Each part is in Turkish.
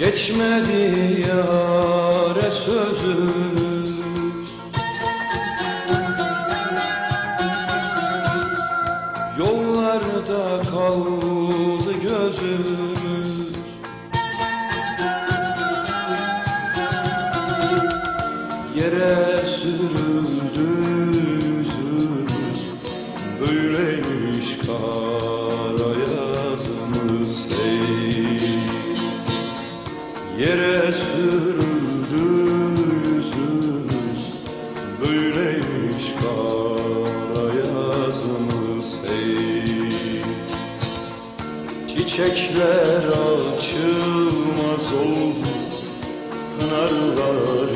Geçmedi yare Yere sürüldü yüzümüz. Böyleymiş kara yazımız hey. Yere sürüldü yüzümüz. Böyleymiş kara yazımız hey. Çiçekler açılmaz oldu Pınarlar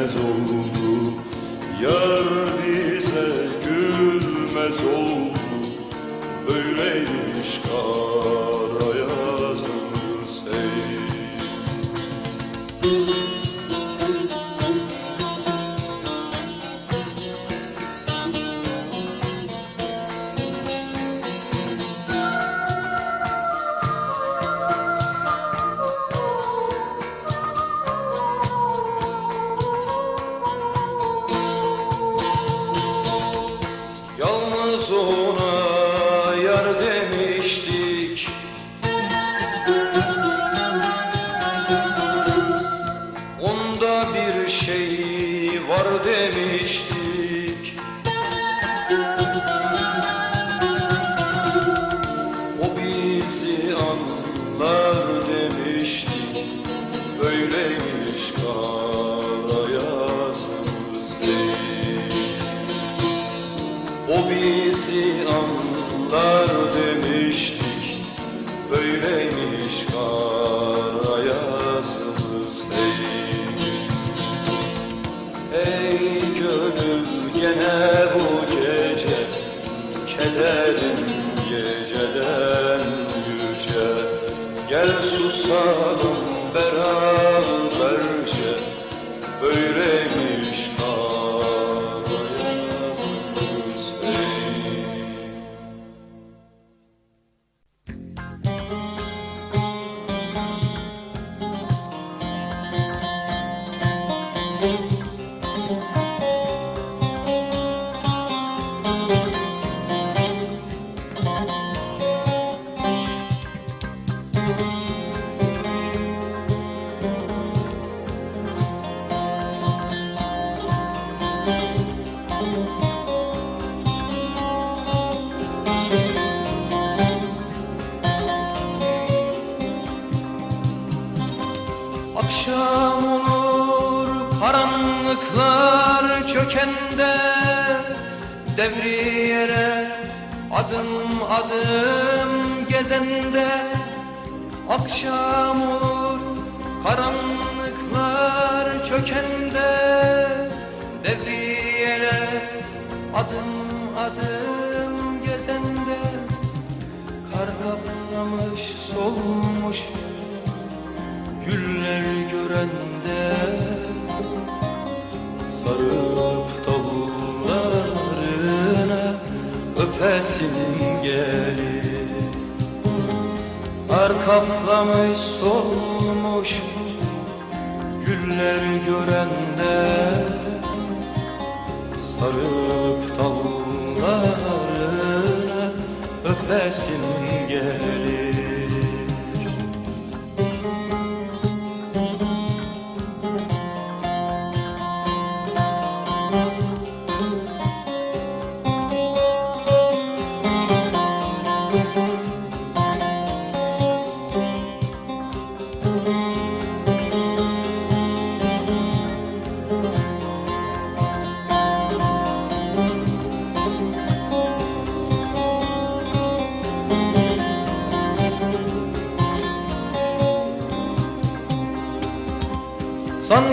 içilmez oldu. Yar bize gülmez oldu. Böyleymiş kara yazımız hey anlar demiştik Böyleymiş kara yazımız değil. O bizi anlar susalım karanlıklar çökende Devriyere adım adım gezende. Akşam olur karanlıklar çökende Devriyere adım adım gezende. Kar kaplamış solmuş Güller görende Sarılıp dallarına öpesim gelir Kar kaplamış solmuş Güller görende. Sarıp dallarına öpesim gelir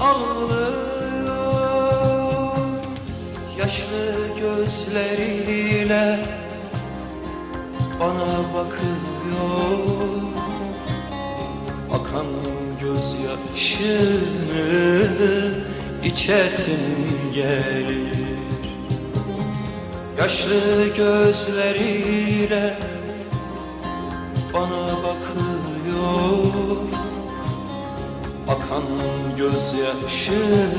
ağlıyor. Yaşlı gözleriyle bana bakıyor. Akan gözyaşını içesin gelir. Yaşlı gözleriyle bana bakıyor Akan gözyaşını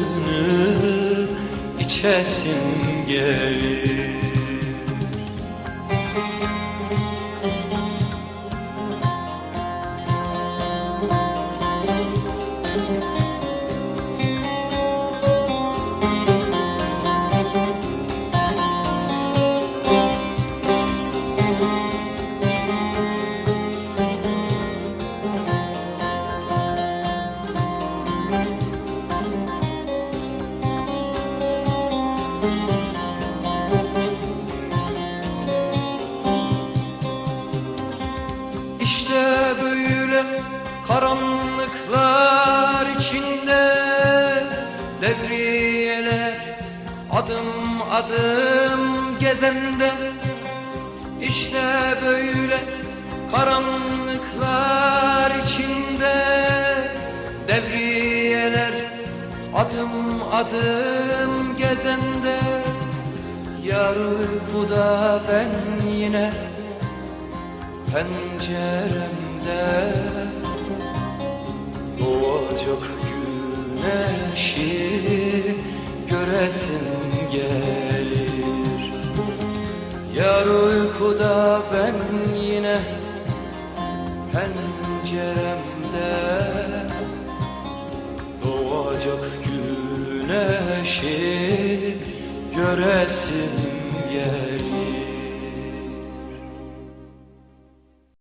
içesin gelir İşte karanlıklar içinde devriyeler adım adım gezende. İşte böyle karanlıklar içinde devriyeler adım adım gezende. Yar uykuda ben yine penceremde penceremde Doğacak güneşi göresin